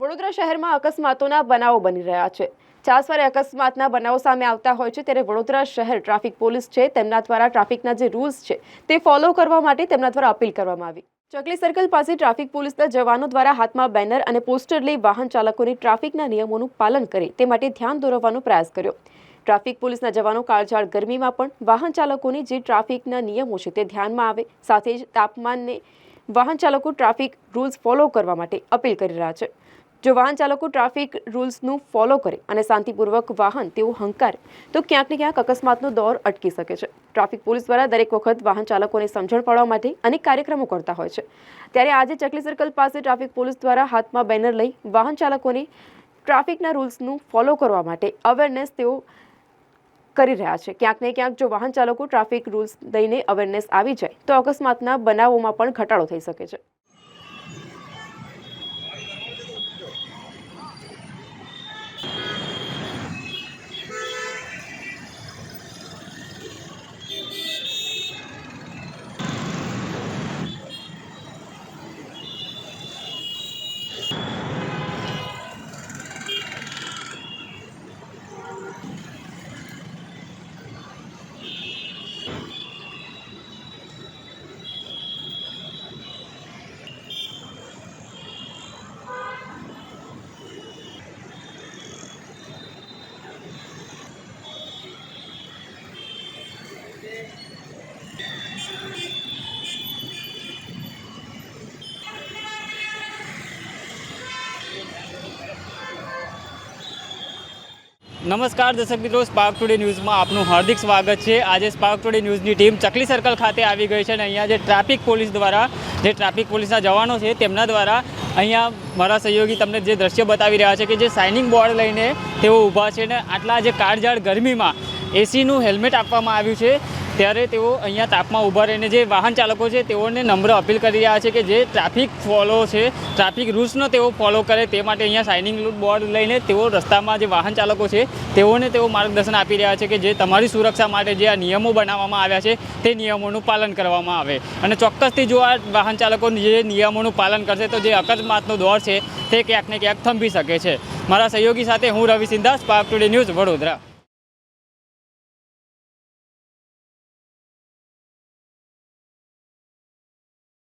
વડોદરા શહેરમાં અકસ્માતોના બનાવો બની રહ્યા છે. ચાસવારે અકસ્માતના બનાવો સામે આવતા હોય છે ત્યારે વડોદરા શહેર ટ્રાફિક પોલીસ છે તેમના દ્વારા ટ્રાફિકના જે રૂલ્સ છે તે ફોલો કરવા માટે તેમના દ્વારા અપીલ કરવામાં આવી. ચકલી સર્કલ પાસે ટ્રાફિક પોલીસના જવાનો દ્વારા હાથમાં બેનર અને પોસ્ટર લઈ વાહન ચાલકોને ટ્રાફિકના નિયમોનું પાલન કરે તે માટે ધ્યાન દોરવાનો પ્રયાસ કર્યો. ટ્રાફિક પોલીસના જવાનો કાળઝાળ ગરમીમાં પણ વાહન ચાલકોની જે ટ્રાફિકના નિયમો છે તે ધ્યાનમાં આવે, સાથે જ તાપમાનને વાહન ચાલકો ટ્રાફિક રૂલ્સ ફોલો કરવા માટે અપીલ કરી રહ્યા છે. જો વાહન ચાલકો ટ્રાફિક રૂલ્સનું ફોલો કરે અને શાંતિપૂર્વક વાહન, તેઓ હંકારે, તો ક્યાંક ને ક્યાંક અકસ્માતનો દોર અટકી શકે છે. ટ્રાફિક પોલીસ દ્વારા દરેક વખત વાહન ચાલકોને સમજણ પાડવા માટે અનેક કાર્યક્રમો કરતા હોય છે. ત્યારે આજે ચકલી સર્કલ પાસે ટ્રાફિક પોલીસ દ્વારા હાથમાં બેનર લઈ વાહન ચાલકોને ટ્રાફિકના રૂલ્સનું ફોલો કરવા માટે અવેરનેસ તેઓ કરી રહ્યા છે. ક્યાંક ને ક્યાંક જો વાહન ચાલકો ટ્રાફિક રૂલ્સ દઈને અવેરનેસ આવી જાય, તો અકસ્માતના બનાવોમાં પણ ઘટાડો થઈ શકે છે. નમસ્કાર દર્શક મિત્રો સ્પાર્ક ટુડે ન્યૂઝમાં આપનું હાર્દિક સ્વાગત છે. આજે સ્પાર્ક ટુડે ન્યૂઝની ટીમ ચકલી સર્કલ ખાતે આવી ગઈ છે અને અહીંયા જે ટ્રાફિક પોલીસ દ્વારા, જે ટ્રાફિક પોલીસના જવાનો છે, તેમના દ્વારા અહીંયા મારા સહયોગી તમને જે દ્રશ્ય બતાવી રહ્યા છે કે જે સાઇનિંગ બોર્ડ લઈને તેઓ ઊભા છે ને આટલા જે કાળઝાળ ગરમીમાં એસીનું હેલ્મેટ આપવામાં આવ્યું છે. ત્યારે તેઓ અહીંયા તાપમાં ઊભા રહીને જે વાહન ચાલકો છે તેઓને નમ્ર અપીલ કરી રહ્યા છે કે જે ટ્રાફિક ફોલો છે, ટ્રાફિક રૂલ્સનો તેઓ ફોલો કરે તે માટે અહીંયા સાઇનિંગ બોર્ડ લઈને તેઓ રસ્તામાં જે વાહન ચાલકો છે તેઓને તેઓ માર્ગદર્શન આપી રહ્યા છે કે જે તમારી સુરક્ષા માટે જે આ નિયમો બનાવવામાં આવ્યા છે તે નિયમોનું પાલન કરવામાં આવે. અને ચોક્કસથી જો આ વાહન ચાલકો જે નિયમોનું પાલન કરશે તો જે અકસ્માતનો દોર છે તે ક્યાંક ને ક્યાંક થંભી શકે છે. મારા સહયોગી સાથે હું Ravi Sindha spark today news Vadodara.